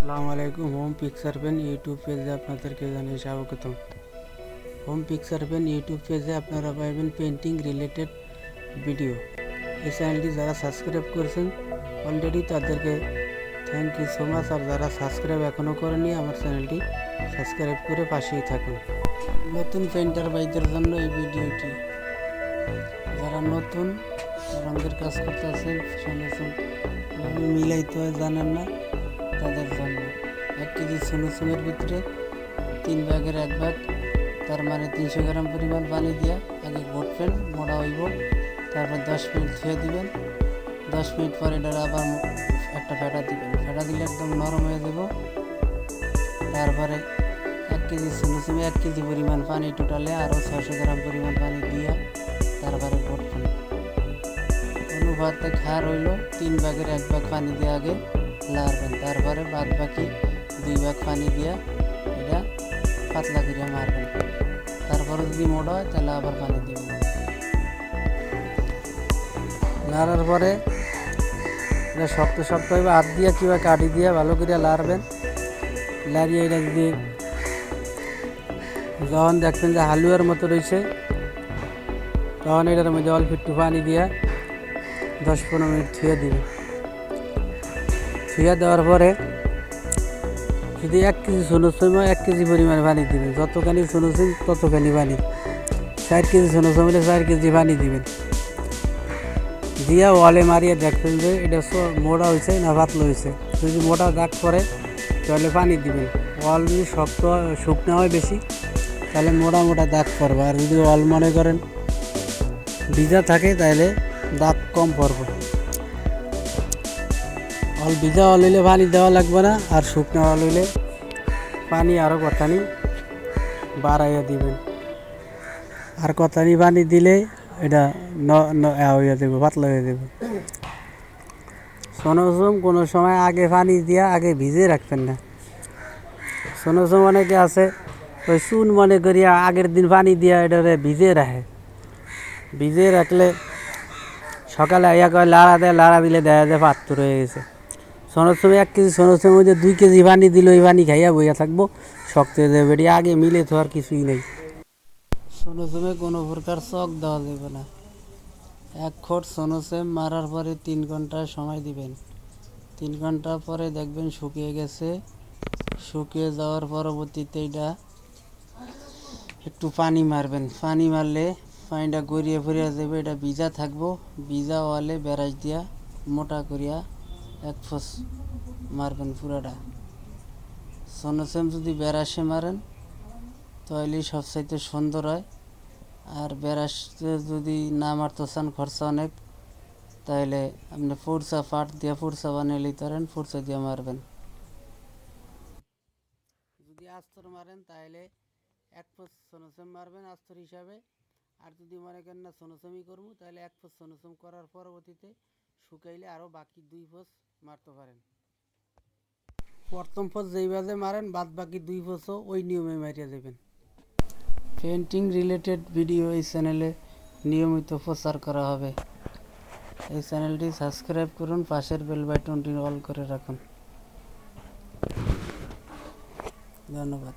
আসসালামু আলাইকুম home picture pen YouTube পেজে আপনাদেরকে জানিয়ে স্বাগতম। হোম পিকচার পেন ইউটিউব পেজে আপনারা পাবেন পেন্টিং রিলেটেড ভিডিও এই চ্যানেলটি যারা সাবস্ক্রাইব করেছেন অলরেডি তাদেরকে থ্যাংক ইউ সো মাচ আর যারা সাবস্ক্রাইব এখনও করেনি আমার চ্যানেলটি সাবস্ক্রাইব করে পাশেই থাকুন। নতুন পেন্টার ভাইদের জন্য এই ভিডিওটি যারা নতুন রঙের কাজ করতেছেন শুনেছেন, মিলাইতে জানেন না। তাদের জন্য। এক কেজি সুনুসুমের ভিতরে তিন ভাগের এক ভাগ তার মানে তিনশো গ্রাম পরিমাণ পানি দিয়া আগে ঘটবেন মোড়া হইব। তারপর দশ মিনিট ধুয়ে দিবেন। দশ মিনিট পরে এটা আবার একটা ফেটা দিবেন। ফেটা দিলে একদম নরম হয়ে যাব। তারপরে এক কেজি সুনুসুমে এক কেজি পরিমাণ পানি টোটালে আরও ছশো গ্রাম পরিমাণ পানি দিয়া তারপরে ঘটবেন অনুপাতে খার হইল, তিন ভাগের এক ভাগ পানি দিয়ে আগে। লাড়বেন তারপরে বাদ বাকি দুই ভাগ পানি দিয়া এটা পাতলা করে মারবেন। তারপরে যদি মোটা হয়, তাহলে আবার পানি দিবেন। লাড়ার পরে এটা শক্ত শক্ত হইবে, হাত দিয়ে কিংবা কাটি দিয়ে ভালো করে লাড়বেন। লাড়িয়ে এটা যদি যখন দেখবেন যে হালুয়ার মতো রয়েছে তখন এটার মধ্যে অল্প একটু পানি দিয়ে দশ পনেরো মিনিট ধুয়ে দিবেন। ধুয়ে দেওয়ার পরে যদি এক কেজি সোনো সময় এক কেজি পরিমাণে পানি দিবেন। যতখানি সোনো সিম ততখানি পানি। চার কেজি সোনো সময় চার কেজি পানি দিবেন। দিয়া ওয়ালে মারিয়ে দেখবেন যে এটা মোটা হয়েছে না পাতলা হয়েছে যদি মোটা দাগ পরে তাহলে পানি দিবেন। ওয়াল যদি শক্ত, শুকনো হয় বেশি, তাহলে মোটা মোটা দাগ পড়বে। আর যদি ওয়াল মনে করেন ভিজা থাকে, তাহলে দাগ কম পড়বে। অল ভিজা অল হইলে পানি দেওয়া লাগবে না, আর শুকনো অল হইলে পানি আরও কথানি বাড়াইয়া দিবেন। আর কথানি পানি দিলে এটা ন, ন- এ হইয়া দেবে, পাতলা হয়ে দেবে। সোনসম কোনো সময় আগে পানি দিয়া আগে ভিজে রাখবেন না। সোনসম অনেকে আছে, ওই চুন মনে করিয়া আগের দিন পানি দিয়া এটারে ভিজে রাখে। ভিজে রাখলে সকালে আইয়া কয়, লাড়া দেয় লাড়া দিলে দেখা যায় পাত্তর হয়ে গেছে। সোনার সময় এক কেজি, সোনার সময় মধ্যে দুই কেজি পানি দিল, ওই পানি খাইয়া বইয়া থাকব। শক্ত হয়ে যাবে আগে মিলে তো আর কিছুই নেই। সোনো সময় কোনো প্রকার চক দেওয়া যাবে না। এক খোট সোনো সেম মারার পরে তিন ঘণ্টা সময় দিবেন। তিন ঘণ্টা পরে দেখবেন শুকিয়ে গেছে। শুকিয়ে যাওয়ার পরবর্তীতে এটা একটু পানি মারবেন। পানি মারলে পানিটা গড়িয়ে ফিরিয়ে যাবে, এটা ভিজা থাকব। ভিজা ওয়ালে ব্যারাজ দিয়া মোটা করিয়া এক ফোস মারবেন পুরাটা। সোনোসেম যদি ব্যারাসে মারেন তাহলে সবচাইতে সুন্দর হয়। আর ব্যারাসে যদি না মারতে চান, খরচা অনেক তাহলে আপনি ফুরসা ফাট দিয়ে ফুরসা বানিয়ে নিতে পারেন ফুরসা দিয়ে মারবেন। যদি আস্তর মারেন তাহলে এক ফুট সোনসম মারবেন আস্তর হিসাবে। আর যদি মনে করেন না সোনসমই করব তাহলে এক ফুট সোনসম করার পরবর্তীতে শুকাইলে আরও বাকি দুই ফোস মারতে পারেন। প্রথম ফোস যেই বাজে মারেন, বাদ বাকি দুই ফোসও ওই নিয়মে মারিয়ে দেবেন। পেন্টিং রিলেটেড ভিডিও এই চ্যানেলে নিয়মিত প্রচার করা হবে। এই চ্যানেলটি সাবস্ক্রাইব করুন, পাশের বেল বাটনটি অল করে রাখুন। ধন্যবাদ।